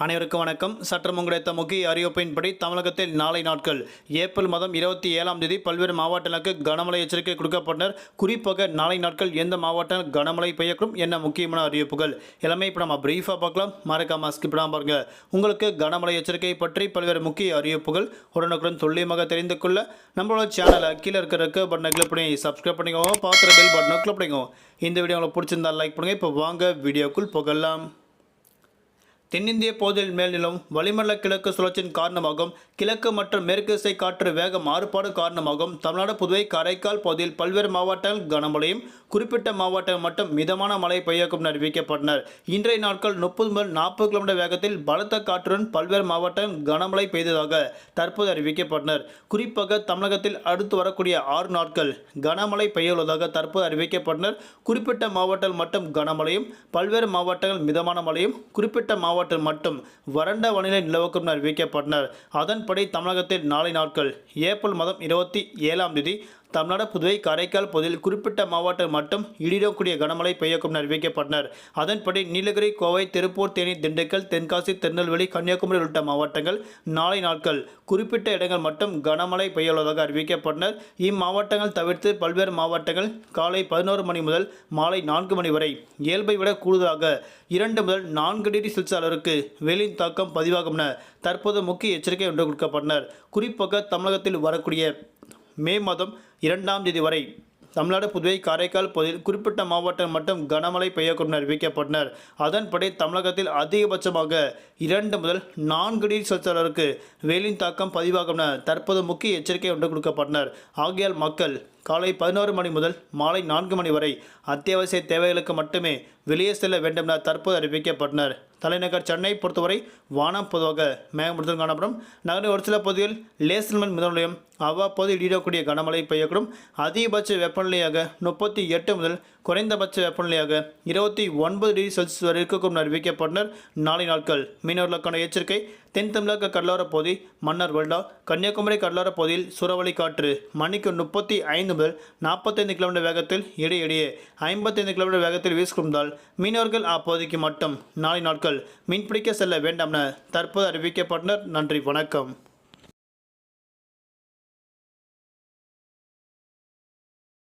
அனைவருக்கும் வணக்கம். சற்றம் கிடைத்த முக்கிய அறிவிப்பின்படி தமிழகத்தில் நாளை நாட்கள் ஏப்ரல் மாதம் இருபத்தி ஏழாம் தேதி பல்வேறு மாவட்டங்களுக்கு கனமழை எச்சரிக்கை கொடுக்கப்பட்டனர். குறிப்பாக நாளை நாட்கள் எந்த மாவட்டம் கனமழை பெய்யக்கும் என்ன முக்கியமான அறிவிப்புகள் எல்லாமே இப்போ நம்ம பிரீஃபாக பார்க்கலாம். மறக்காம ஸ்கிப் பாருங்க. உங்களுக்கு கனமழை எச்சரிக்கை பற்றி பல்வேறு முக்கிய அறிவிப்புகள் உடனுக்குடன் துல்லியமாக தெரிந்து கொள்ள நம்மளோட சேனலை கீழே இருக்கிற பட்டனை கிளிக் பண்ணி சப்ஸ்கிரைப் பண்ணிக்கோங்க. பார்க்குற பெல் பட்டனை கிளிக் பண்ணிக்கோங்க. இந்த வீடியோ உங்களுக்கு பிடிச்சிருந்தா லைக் பண்ணுங்கள் இப்போ வாங்க வீடியோக்குள் போகலாம். தென்னிந்திய பகுதியில் மேல்நிலம் வளிமண்டல கிழக்கு சுழற்சியின் காரணமாகவும் கிழக்கு மற்றும் மேற்கு திசை காற்று வேக மாறுபாடு காரணமாகவும் தமிழ்நாடு புதுவை காரைக்கால் பகுதியில் பல்வேறு மாவட்டங்கள் கனமழையும் குறிப்பிட்ட மாவட்டங்கள் மட்டும் மிதமான மழை பெய்யக்கும் அறிவிக்கப்பட்டனர். இன்றைய நாட்கள் முப்பது முதல் நாற்பது கிலோமீட்டர் வேகத்தில் பலத்த காற்றுடன் பல்வேறு மாவட்டங்கள் கனமழை பெய்ததாக தற்போது அறிவிக்கப்பட்டனர். குறிப்பாக தமிழகத்தில் அடுத்து வரக்கூடிய ஆறு நாட்கள் கனமழை பெய்யுள்ளதாக தற்போது அறிவிக்கப்பட்டனர். குறிப்பிட்ட மாவட்டங்கள் மட்டும் கனமழையும் பல்வேறு மாவட்டங்கள் மிதமான மழையும் குறிப்பிட்ட மாவட்ட மாவட்டம் மட்டும் வறண்ட வானிலை நிலவுக்கும் அறிவிக்கப்பட்டனர். அதன்படி தமிழகத்தில் நாளை நாட்கள் ஏப்ரல் மாதம் இருபத்தி ஏழாம் தேதி தமிழ்நாடு புதுவை காரைக்கால் பகுதியில் குறிப்பிட்ட மாவட்டம் மட்டும் இடிடக்கூடிய கனமழை பெய்யக்கும் அறிவிக்கப்பட்டனர். அதன்படி நீலகிரி கோவை திருப்பூர் தேனி திண்டுக்கல் தென்காசி திருநெல்வேலி கன்னியாகுமரி உள்ளிட்ட மாவட்டங்கள் நாளை நாட்கள் குறிப்பிட்ட இடங்கள் மட்டும் கனமழை பெய்யுள்ளதாக அறிவிக்கப்பட்டனர். இம்மாவட்டங்கள் தவிர்த்து பல்வேறு மாவட்டங்கள் காலை பதினோரு மணி முதல் மாலை நான்கு மணி வரை இயல்பை விட கூடுதலாக இரண்டு முதல் நான்கு டிகிரி செல்சியஸ் அளவிற்கு வெயிலின் தாக்கம் பதிவாகும் என தற்போது முக்கிய எச்சரிக்கை ஒன்று கொடுக்கப்பட்டனர். குறிப்பாக தமிழகத்தில் வரக்கூடிய மே மாதம் இரண்டாம் தேதி வரை தமிழ்நாடு புதுவை காரைக்கால் பகுதியில் குறிப்பிட்ட மாவட்டம் மட்டும் கனமழை பெய்யக்கூடும் அறிவிக்கப்பட்டனர். அதன்படி தமிழகத்தில் அதிகபட்சமாக இரண்டு முதல் நான்கு டிகிரி செல்சியஸ் அளவிற்கு வெயிலின் தாக்கம் பதிவாகும் தற்போது முக்கிய எச்சரிக்கை ஒன்று கொடுக்கப்பட்டனர். ஆகையால் மக்கள் காலை பதினோரு மணி முதல் மாலை நான்கு மணி வரை அத்தியாவசிய தேவைகளுக்கு மட்டுமே வெளியே செல்ல வேண்டும் என தற்போது அறிவிக்கப்பட்டனர். தலைநகர் சென்னை பொறுத்தவரை வானம் பொதுவாக மேகமுடன் காணப்படும். நகரின் ஒரு சில பகுதியில் லேசல்மன் முதலையும் அவ்வப்போது ஈடக்கூடிய கனமழை பெய்யக்கூடும். அதிகபட்ச வெப்பநிலையாக முப்பத்தி எட்டு முதல் குறைந்தபட்ச வெப்பநிலையாக இருபத்தி ஒன்பது டிகிரி செல்சியஸ் வரை இருக்கக்கூடும் அறிவிக்கப்பட்டனர். நாளை நாட்கள் மீனவர்களுக்கான எச்சரிக்கை தென் தமிழக கடலோர பகுதி மன்னர் வெள்ளா கன்னியாகுமரி கடலோர பகுதியில் சூறாவளி காற்று. மணிக்கு முப்பத்தி ஐந்து முதல் நாற்பத்தைந்து கிலோமீட்டர் வேகத்தில் இடையிடையே ஐம்பத்தைந்து கிலோமீட்டர் வேகத்தில் வீசிக்கொண்டால் மீனவர்கள் அப்பகுதிக்கு மட்டும். நாளை நாட்கள் மீன்பிடிக்க செல்ல வேண்டாம் என தற்போது அறிவிக்கப்பட்டனர். நன்றி வணக்கம்.